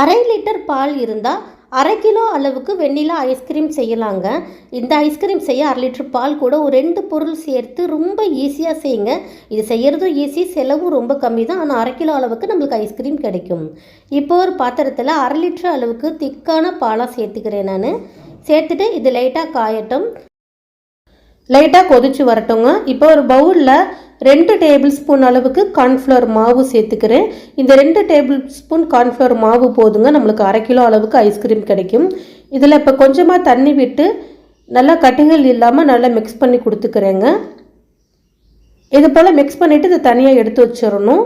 அரை லிட்டர் பால் இருந்தால் அரை கிலோ அளவுக்கு வெண்ணிலா ஐஸ்கிரீம் செய்யலாங்க. இந்த ஐஸ்கிரீம் செய்ய அரை லிட்டர் பால் கூட ஒரு ரெண்டு பொருள் சேர்த்து ரொம்ப ஈஸியாக செய்யுங்க. இது செய்கிறதும் ஈஸி செலவும் ரொம்ப கம்மி தான் ஆனால் அரை கிலோ அளவுக்கு நம்மளுக்கு ஐஸ்கிரீம் கிடைக்கும். இப்போ ஒரு பாத்திரத்தில் அரை லிட்டர் அளவுக்கு திக்கான பாலாக சேர்த்துக்கிறேன் நான். சேர்த்துட்டு இது லைட்டாக காயட்டும். லைட்டாக கொதிச்சு வரட்டுங்க. இப்போ ஒரு பவுலில் ரெண்டு டேபிள் ஸ்பூன் அளவுக்கு கார்ன்ஃப்ளவர் மாவு சேர்த்துக்கிறேன். இந்த ரெண்டு டேபிள் ஸ்பூன் கார்ன்ஃப்ளவர் மாவு போதுங்க. நம்மளுக்கு அரை கிலோ அளவுக்கு ஐஸ்கிரீம் கிடைக்கும். இதில் இப்போ கொஞ்சமாக தண்ணி விட்டு நல்லா கட்டிகள் இல்லாமல் நல்லா மிக்ஸ் பண்ணி கொடுத்துக்கிறேங்க. இது போல் மிக்ஸ் பண்ணிவிட்டு இதை தனியாக எடுத்து வச்சிடணும்.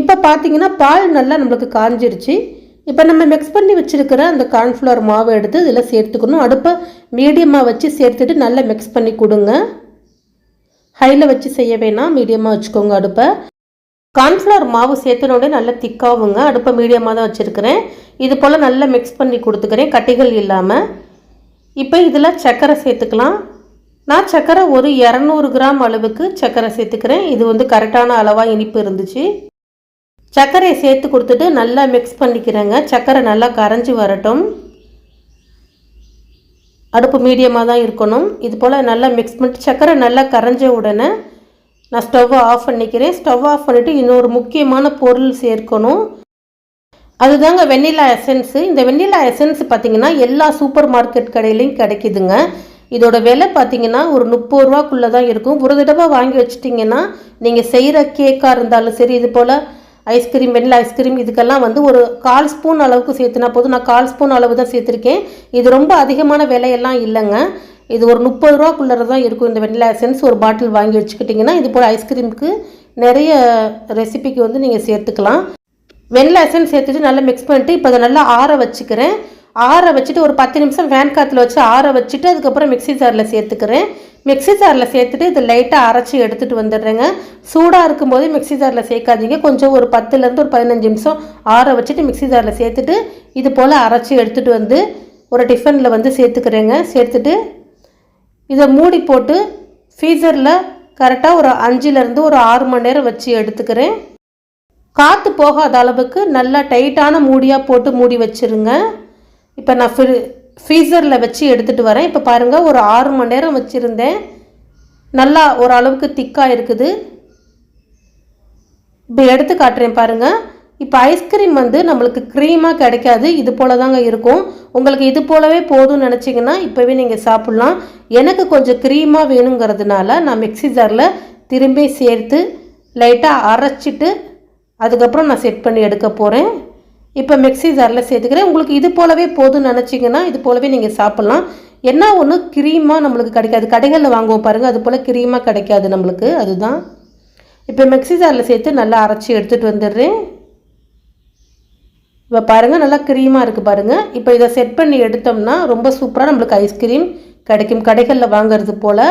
இப்போ பார்த்தீங்கன்னா பால் நல்லா நம்மளுக்கு காஞ்சிருச்சு. இப்போ நம்ம மிக்ஸ் பண்ணி வச்சுருக்கிற அந்த கார்ன்ஃப்ளவர் மாவை எடுத்து இதில் சேர்த்துக்கணும். அடுப்பை மீடியமாக வச்சு சேர்த்துட்டு நல்லா மிக்ஸ் பண்ணி கொடுங்க. ஹையில் வச்சு செய்ய வேணாம். மீடியமாக வச்சுக்கோங்க அடுப்பை. கார்ன்ஃப்ளவர் மாவு சேர்த்தனோடனே நல்லா திக்காகுங்க அடுப்பை மீடியமாக தான் வச்சுருக்கிறேன். இது போல் நல்லா மிக்ஸ் பண்ணி கொடுத்துக்கிறேன். கட்டிகள் இல்லாமல் இப்போ இதில் சர்க்கரை சேர்த்துக்கலாம். நான் சர்க்கரை ஒரு இரநூறு கிராம் அளவுக்கு சர்க்கரை சேர்த்துக்கிறேன். இது வந்து கரெக்டான அளவாக இனிப்பு இருந்துச்சு. சர்க்கரையை சேர்த்து கொடுத்துட்டு நல்லா மிக்ஸ் பண்ணிக்கிறேங்க. சர்க்கரை நல்லா கரைஞ்சி வரட்டும். அடுப்பு மீடியமாக தான் இருக்கணும். இது போல் நல்லா மிக்ஸ் பண்ணிட்டு சர்க்கரை நல்லா கரைஞ்ச உடனே நான் ஸ்டவ்வை ஆஃப் பண்ணிக்கிறேன். ஸ்டவ் ஆஃப் பண்ணிவிட்டு இன்னொரு முக்கியமான பொருள் சேர்க்கணும். அதுதாங்க வெண்ணிலா எசன்ஸு இந்த வெண்ணிலா எசன்ஸ் பார்த்திங்கன்னா எல்லா சூப்பர் மார்க்கெட் கடையிலையும் கிடைக்கிதுங்க. இதோட விலை பார்த்தீங்கன்னா ஒரு முப்பது ரூபாக்குள்ளே தான் இருக்கும். ஒரு தடவை வாங்கி வச்சிட்டிங்கன்னா நீங்கள் செய்கிற கேக்காக இருந்தாலும் சரி இது போல் ஐஸ்கிரீம் வெண்ணில் ஐஸ்கிரீம் இதுக்கெல்லாம் வந்து ஒரு கால் ஸ்பூன் அளவுக்கு சேர்த்துனா போதும். நான் கால் ஸ்பூன் அளவு தான் சேர்த்துருக்கேன். இது ரொம்ப அதிகமான விலையெல்லாம் இல்லைங்க. இது ஒரு முப்பது ரூபாக்குள்ளே தான் இருக்கும். இந்த வெண்ணிலா எசன்ஸ் ஒரு பாட்டில் வாங்கி வச்சுக்கிட்டிங்கன்னா இது போல் ஐஸ்கிரீமுக்கு நிறைய ரெசிபிக்கு வந்து நீங்கள் சேர்த்துக்கலாம். வெண்ணிலா எசன்ஸ் சேர்த்துட்டு நல்லா மிக்ஸ் பண்ணிட்டு இப்போ அதை நல்லா ஆற வச்சுக்கிறேன். ஆற வச்சுட்டு ஒரு பத்து நிமிஷம் ஃபேன் காற்றுல வச்சு ஆற வச்சுட்டு அதுக்கப்புறம் மிக்ஸி ஜாரில் சேர்த்துக்கிறேன். மிக்ஸி ஜாரில் சேர்த்துட்டு இது லைட்டாக அரைச்சி எடுத்துகிட்டு வந்துடுறேங்க. சூடாக இருக்கும்போதே மிக்ஸி ஜாரில் சேர்க்காதீங்க. கொஞ்சம் ஒரு பத்துலேருந்து ஒரு பதினஞ்சு நிமிஷம் ஆற வச்சுட்டு மிக்ஸி ஜாரில் சேர்த்துட்டு இது போல் அரைச்சி எடுத்துகிட்டு வந்து ஒரு டிஃபனில் வந்து சேர்த்துக்கிறேங்க. சேர்த்துட்டு இதை மூடி போட்டு ஃப்ரீசரில் கரெக்டாக ஒரு அஞ்சுலேருந்து ஒரு ஆறு மணி நேரம் வச்சு எடுத்துக்கிறேன். காற்று போகாத அளவுக்கு நல்லா டைட்டான மூடியாக போட்டு மூடி வச்சுருங்க. இப்போ நான் ஃப்ரீ ஃப்ரீசரில் வச்சு எடுத்துகிட்டு வரேன். இப்போ பாருங்கள் ஒரு ஆறு மணி நேரம் வச்சுருந்தேன். நல்லா ஓரளவுக்கு திக்காக இருக்குது. இப்போ எடுத்து காட்டுறேன் பாருங்கள் இப்போ ஐஸ்கிரீம் வந்து நம்மளுக்கு க்ரீமாக கிடைக்காது. இது போல தாங்க இருக்கும். உங்களுக்கு இது போலவே போதும்னு நினச்சிங்கன்னா இப்போவே நீங்கள் சாப்பிட்லாம். எனக்கு கொஞ்சம் க்ரீமாக வேணுங்கிறதுனால நான் மிக்ஸி ஜாரில் திரும்பி சேர்த்து லைட்டாக அரைச்சிட்டு அதுக்கப்புறம் நான் செட் பண்ணி எடுக்க போகிறேன் இப்போ மிக்ஸி ஜாரில் சேர்த்துக்கிறேன். உங்களுக்கு இது போலவே போதும்னு நினச்சிங்கன்னா இது போலவே நீங்கள் சாப்பிட்லாம். என்ன ஒன்று க்ரீமாக நம்மளுக்கு கிடைக்காது. கடைகளில் வாங்குவோம் பாருங்கள் அது போல் க்ரீமாக கிடைக்காது நம்மளுக்கு. அதுதான். இப்போ மிக்ஸி ஜாரில் சேர்த்து நல்லா அரைச்சி எடுத்துகிட்டு வந்துடுறேன். இப்போ பாருங்கள் நல்லா க்ரீமாக இருக்குது பாருங்கள் இப்போ இதை செட் பண்ணி எடுத்தோம்னா ரொம்ப சூப்பராக நம்மளுக்கு ஐஸ்கிரீம் கிடைக்கும். கடைகளில் வாங்குறது போல்.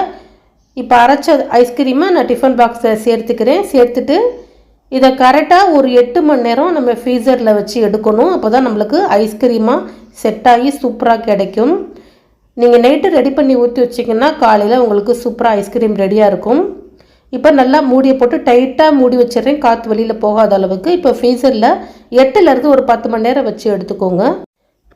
இப்போ அரைச்ச ஐஸ்கிரீமை நான் டிஃபன் பாக்ஸில் சேர்த்துக்கிறேன். சேர்த்துட்டு இதை கரெக்டாக ஒரு எட்டு மணி நேரம் நம்ம ஃப்ரீசரில் வச்சு எடுக்கணும். அப்போ தான் நம்மளுக்கு ஐஸ்கிரீமாக செட் ஆகி சூப்பராக கிடைக்கும். நீங்கள் நைட்டு ரெடி பண்ணி ஊற்றி வச்சிங்கன்னா காலையில் உங்களுக்கு சூப்பராக ஐஸ்கிரீம் ரெடியாக இருக்கும். இப்போ நல்லா மூடியை போட்டு டைட்டாக மூடி வச்சிடுறேன். காற்று வெளியில் போகாத அளவுக்கு. இப்போ ஃப்ரீசரில் எட்டுலேருந்து ஒரு பத்து மணி நேரம் வச்சு எடுத்துக்கோங்க.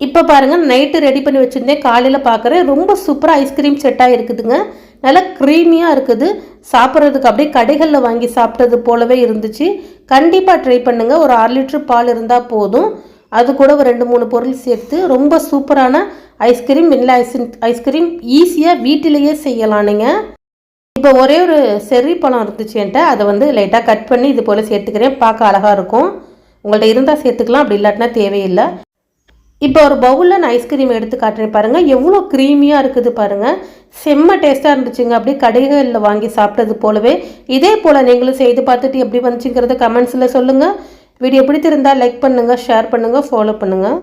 இப்போ பாருங்கள் நைட்டு ரெடி பண்ணி வச்சுருந்தேன். காலையில் பார்க்குறேன் ரொம்ப சூப்பராக ஐஸ்கிரீம் செட்டாக இருக்குதுங்க நல்லா க்ரீமியாக இருக்குது. சாப்பிட்றதுக்கு அப்படியே கடைகளில் வாங்கி சாப்பிட்டது போலவே இருந்துச்சு. கண்டிப்பாக ட்ரை பண்ணுங்கள் ஒரு அரை லிட்ரு பால் இருந்தால் போதும். அது கூட ஒரு ரெண்டு மூணு பொருள் சேர்த்து ரொம்ப சூப்பரான ஐஸ்கிரீம் வெண்ணிலா ஐஸ் ஐஸ்கிரீம் ஈஸியாக வீட்டிலேயே செய்யலாம் நீங்கள் இப்போ ஒரே ஒரு செர்ரி பழம் இருந்துச்சு என்கிட்ட. அதை வந்து லைட்டாக கட் பண்ணி இது போல் சேர்த்துக்கிறேன். பார்க்க அழகாக இருக்கும். உங்கள்கிட்ட இருந்தால் சேர்த்துக்கலாம். அப்படி இல்லாட்டினா தேவையில்லை. இப்போ ஒரு பவுலில் நான் ஐஸ்கிரீம் எடுத்து காட்டுறேன் பாருங்கள் எவ்வளோ க்ரீமியாக இருக்குது பாருங்கள் செம்ம டேஸ்ட்டாக இருந்துச்சுங்க. அப்படியே கடைகளில் வாங்கி சாப்பிட்டது போலவே. இதே போல் நீங்களும் செய்து பார்த்துட்டு எப்படி வந்துச்சுங்கிறத கமெண்ட்ஸில் சொல்லுங்கள் வீடியோ பிடித்திருந்தால் லைக் பண்ணுங்கள் ஷேர் பண்ணுங்கள் ஃபாலோ பண்ணுங்கள்